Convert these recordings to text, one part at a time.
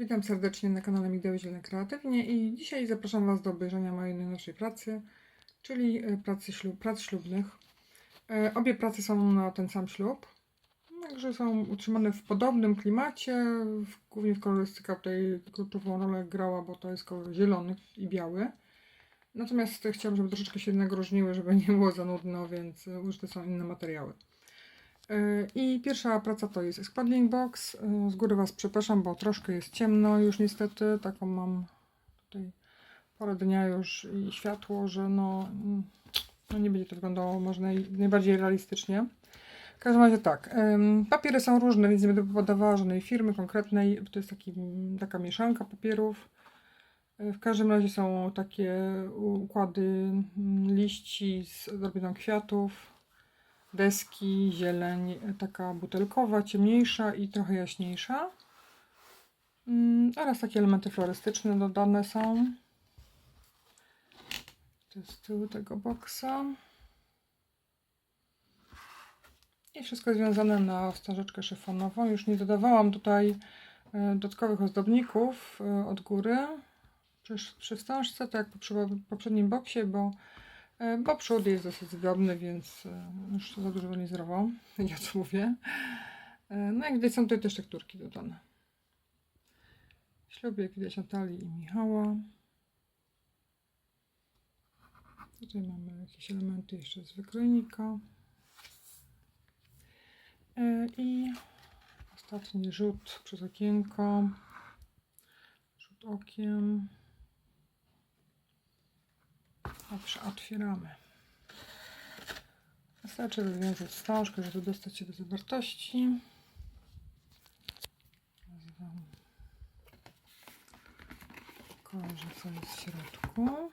Witam serdecznie na kanale Migdały Zielone Kreatywnie i dzisiaj zapraszam Was do obejrzenia mojej najnowszej pracy, czyli e, pracy ślub, prac ślubnych. E, Obie prace są na ten sam ślub, także są utrzymane w podobnym klimacie, głównie w kolorystyka tutaj kluczową rolę grała, bo to jest kolor zielony i biały. Natomiast chciałam, żeby troszeczkę się jednak różniły, żeby nie było za nudno, więc użyte są inne materiały. E, I pierwsza praca to jest Squadling Box. E, Z góry Was przepraszam, bo troszkę jest ciemno już niestety. Taką mam tutaj porę dnia już i światło, że no, no nie będzie to wyglądało może naj, najbardziej realistycznie. W każdym razie tak, papiery są różne, więc nie będę podawała żadnej firmy konkretnej. To jest taki, taka mieszanka papierów. E, W każdym razie są takie układy mm, liści z odrobiną kwiatów deski, zieleń, taka butelkowa, ciemniejsza i trochę jaśniejsza. Mm, Oraz takie elementy florystyczne dodane są. To jest z tyłu tego boksa. I wszystko związane na wstążeczkę szyfonową. Już nie dodawałam tutaj e, dodatkowych ozdobników e, od góry przy, przy wstążce, tak jak przy poprzednim boksie, bo Bo przód jest dosyć zdrobny, więc e, już za dużo nie zrobią, ja to mówię. E, No jak widać są tutaj też tekturki dodane. Śluby jak widać Natalii i Michała. Tutaj mamy jakieś elementy jeszcze z wykrojnika. E, I ostatni rzut przez okienko. Rzut okiem. Dobrze, otwieramy. Wystarczy rozwiązać wstążkę, żeby dostać się do zawartości. Pokażę, co jest w środku.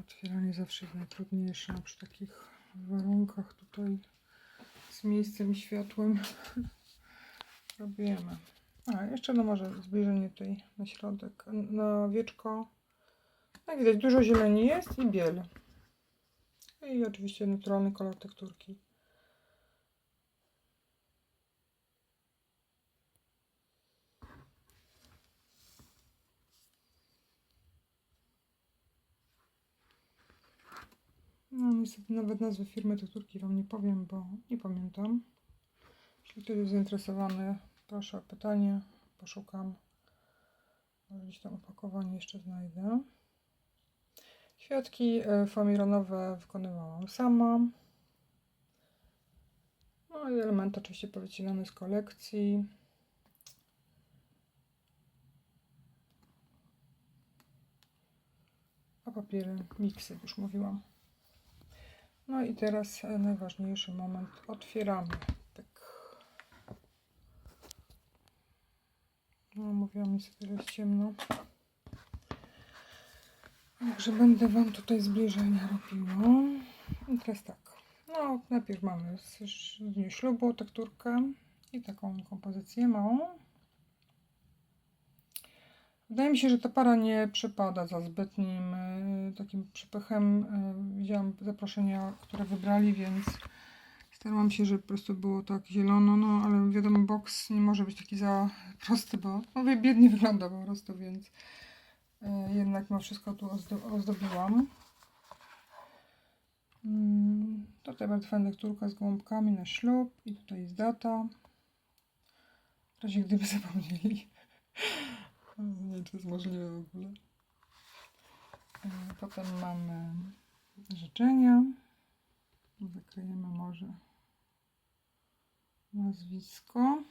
Otwieranie zawsze jest najtrudniejsze przy takich warunkach tutaj z miejscem i światłem. Robimy. A, jeszcze no może zbliżenie tutaj na środek, na wieczko. Jak widać, dużo zieleni jest i biel. I oczywiście naturalny kolor tekturki. No niestety nawet nazwy firmy tekturki Wam nie powiem, bo nie pamiętam. Jeśli ktoś jest zainteresowany, proszę o pytanie, poszukam. Może gdzieś tam opakowanie jeszcze znajdę. Kwiatki e, famironowe wykonywałam sama. No i elementy oczywiście powycinane z kolekcji. A papiery miksy, już mówiłam. No i teraz e, najważniejszy moment. Otwieramy. Tak. No, mówiłam niestety, jest ciemno. Także będę Wam tutaj zbliżenia robiła. I teraz tak. No, najpierw mamy z dniu ślubu tekturkę i taką kompozycję małą. Wydaje mi się, że ta para nie przepada za zbytnim y, takim przypychem. Y, widziałam zaproszenia, które wybrali, więc starałam się, żeby po prostu było tak zielono, no ale wiadomo, boks nie może być taki za prosty, bo no, biednie wygląda po prostu, więc E, jednak mimo wszystko tu ozdo- ozdobiłam. Tutaj bardzo fajna lekturka z gołąbkami na ślub i tutaj jest data. W razie gdyby zapomnieli. Nie wiem, czy to jest możliwe w ogóle. E, Potem mamy życzenia. Zakryjemy może nazwisko.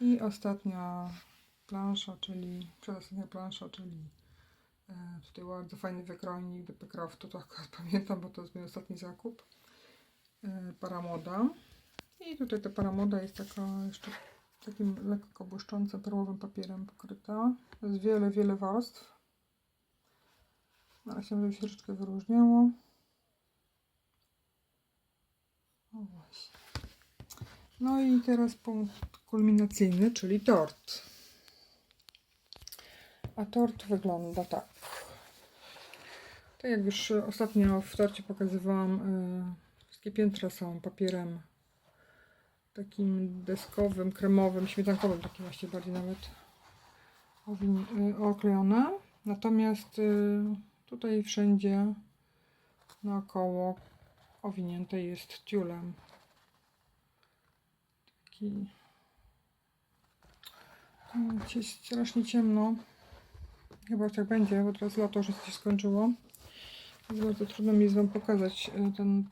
I ostatnia plansza, czyli przedostatnia plansza, czyli e, tutaj bardzo fajny wykrojnik DP Craftu, to akurat pamiętam, bo to jest mój ostatni zakup. E, paramoda. I tutaj ta paramoda jest taka jeszcze takim lekko błyszczącym perłowym papierem pokryta. Jest wiele, wiele warstw. Ale chciałam, żeby się troszeczkę wyróżniało. O właśnie. No i teraz punkt kulminacyjny, czyli tort. A tort wygląda tak. Tak jak już ostatnio w torcie pokazywałam, y, wszystkie piętra są papierem takim deskowym, kremowym, śmietankowym, takim właściwie bardziej nawet y, oklejone. Natomiast y, tutaj wszędzie naokoło owinięte jest tiulem. Taki jest strasznie ciemno. Chyba tak będzie, bo teraz lato już się skończyło. Bardzo trudno mi jest Wam pokazać y, ten,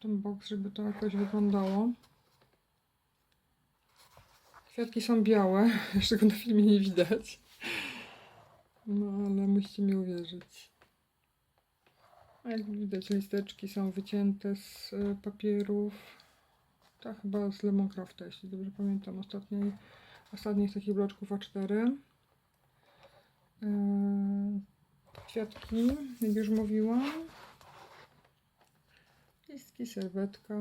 ten boks, żeby to jakoś wyglądało. Kwiatki są białe, jeszcze go na filmie nie widać. No ale musicie mi uwierzyć. Jak widać listeczki są wycięte z y, papierów. To chyba z Lemoncrafta, jeśli dobrze pamiętam, ostatniej, ostatnich takich bloczków A4. Yy, Kwiatki, jak już mówiłam. Listki, serwetka.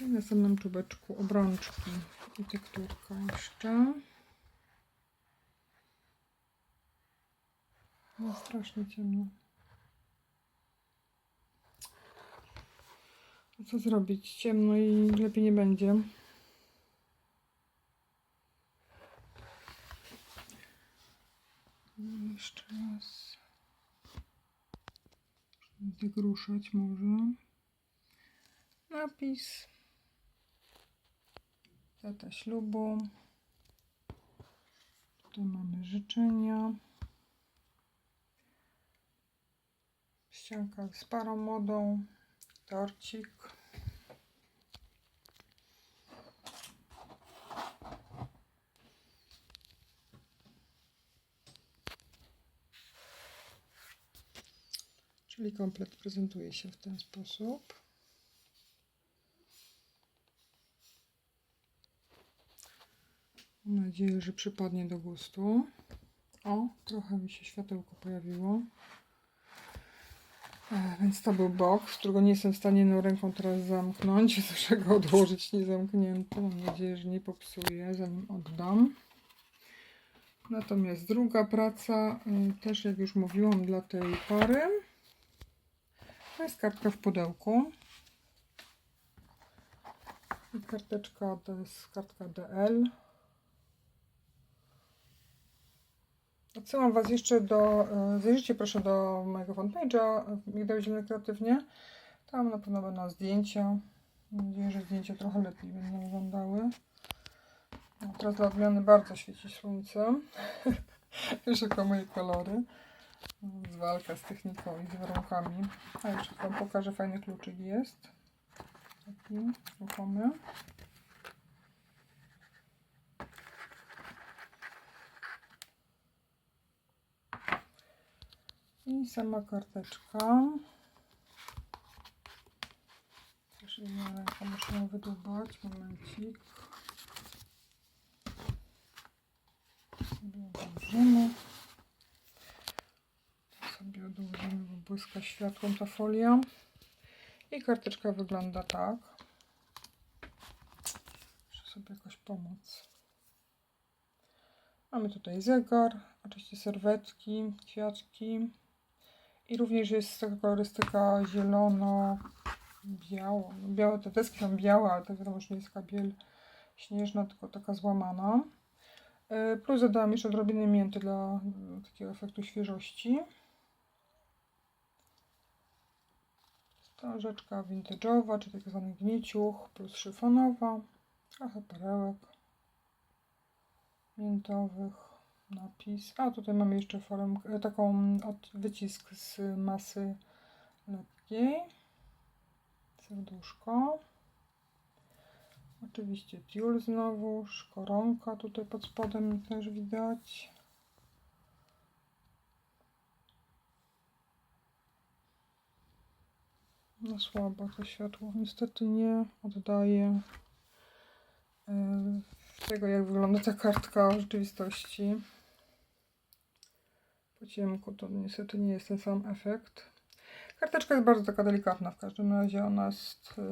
I na samym czubeczku obrączki i tekturka jeszcze. No strasznie ciemno. Co zrobić? Ciemno i lepiej nie będzie. No, Jeszcze raz. Zagruszać może. Napis. Data ślubu. Tu mamy życzenia. Ścianka z parą młodą. Torcik. Czyli komplet prezentuje się w ten sposób. Mam nadzieję, że przypadnie do gustu. O, trochę mi się światełko pojawiło. E, Więc to był box, którego nie jestem w stanie jedną ręką teraz zamknąć. Muszę go odłożyć niezamknięty. Mam nadzieję, że nie popsuję, zanim oddam. Natomiast druga praca, y, też jak już mówiłam, dla tej pary. To jest kartka w pudełku. I karteczka to jest kartka DL. Odsyłam Was jeszcze do. e, Zajrzyjcie proszę do mojego fanpage'a Migdały Ziemne Kreatywnie. Tam na pewno będą zdjęcia. Mam nadzieję, że zdjęcia trochę lepiej będą wyglądały. No, teraz dla odmiany bardzo świeci słońce. Szukam moje kolory. Z walka z techniką i z warunkami. A jeszcze Wam pokażę, fajny kluczyk jest. Taki ruchomy. I sama karteczka. Też inną ręką muszę ją wydłubać. Momencik. Sobie odłożymy. Sobie odłożymy, bo błyska światłem ta folia. I karteczka wygląda tak. Muszę sobie jakoś pomóc. Mamy tutaj zegar, oczywiście serwetki, kwiatki. I również jest taka kolorystyka zielono, biało. No, Białe, te deski są białe, ale to wiadomo, że nie jest taka biel śnieżna, tylko taka złamana. Y, Plus dodałam jeszcze odrobinę mięty dla y, takiego efektu świeżości. Stażeczka vintage'owa, czy tak zwany gnieciuch, plus szyfonowa. Trochę perełek miętowych, napis. A tutaj mamy jeszcze forem, e, taką od, wycisk z masy lekkiej. Serduszko. Oczywiście tiul znowu, koronka tutaj pod spodem też widać. No słabo to światło, niestety nie oddaje e, tego, jak wygląda ta kartka w rzeczywistości. Po ciemku to niestety nie jest ten sam efekt. Karteczka jest bardzo taka delikatna, w każdym razie ona jest e,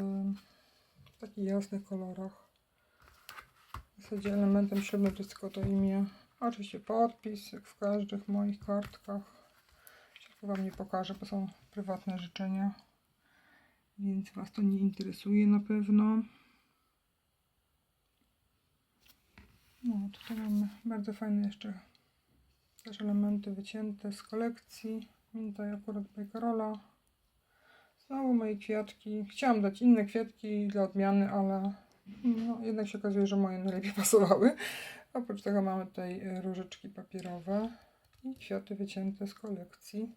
w takich jasnych kolorach. W zasadzie elementem ślubnym to jest tylko to imię. Oczywiście podpis, jak w każdych moich kartkach. Tylko Wam nie pokażę, bo są prywatne życzenia. Więc Was to nie interesuje na pewno. No, tutaj mamy bardzo fajne jeszcze też elementy wycięte z kolekcji. Tutaj akurat Bajkarola. Znowu moje kwiatki. Chciałam dać inne kwiatki dla odmiany, ale no, jednak się okazuje, że moje najlepiej pasowały. Oprócz tego mamy tutaj różyczki papierowe i kwiaty wycięte z kolekcji.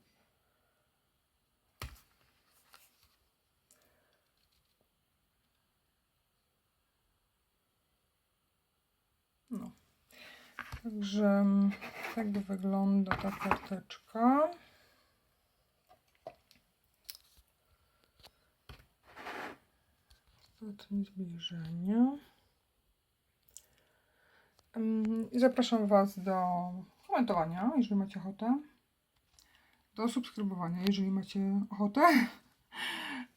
No. Także mm, tak wygląda ta karteczka. Ostatnie zbliżenie. I zapraszam Was do komentowania, jeżeli macie ochotę. Do subskrybowania, jeżeli macie ochotę.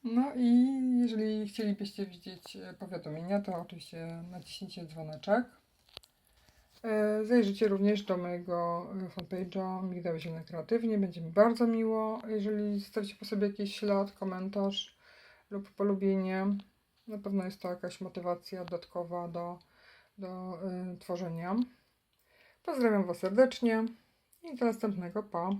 No i jeżeli chcielibyście widzieć e, powiadomienia, to oczywiście naciśnijcie dzwoneczek. E, Zajrzyjcie również do mojego e, fanpage'a Migdały Zielone Kreatywnie. Będzie mi bardzo miło, jeżeli zostawicie po sobie jakiś ślad, komentarz lub polubienie. Na pewno jest to jakaś motywacja dodatkowa do, do y, tworzenia. Pozdrawiam Was serdecznie i do następnego. Pa!